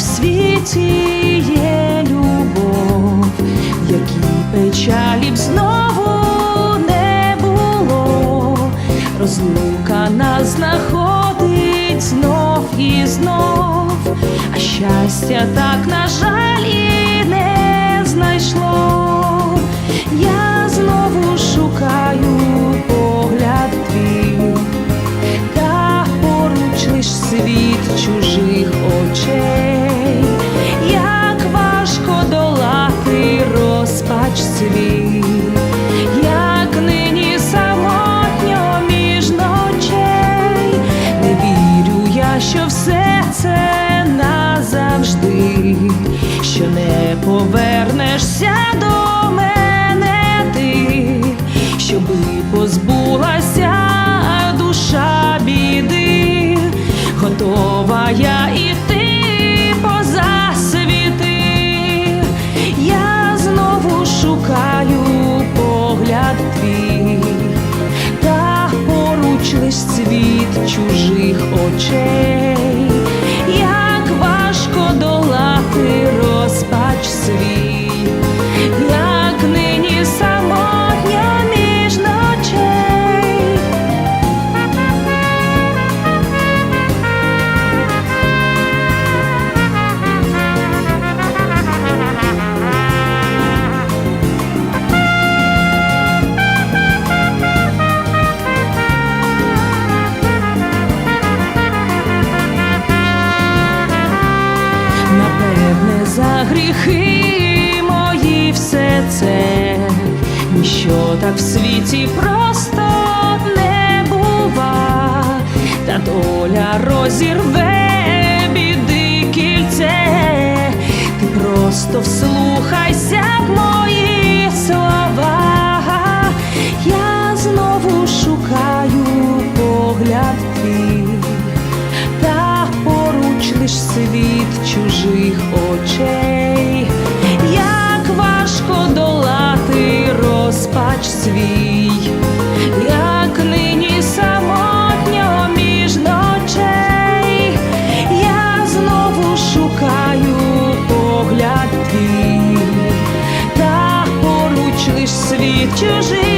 світі є любов, якій печалі б знову не було, розлука нас знаходить знов і знов, а щастя так, на жаль, розпач свій, як нині самотньо між ночей, не вірю я, що все це назавжди, що не повернешся до мене ти, щоби позбулася душа біди, готова я іти світ чужих очей, за гріхи мої все це, ніщо так в світі просто не бува, та доля розірве біди кільце, ти просто вслухайся в мої слова, я знову шукаю погляд твій світ чужих очей, як важко долати розпач свій, як нині самотньо між ночей, я знову шукаю погляд твій, та поруч лиш світ чужих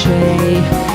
Як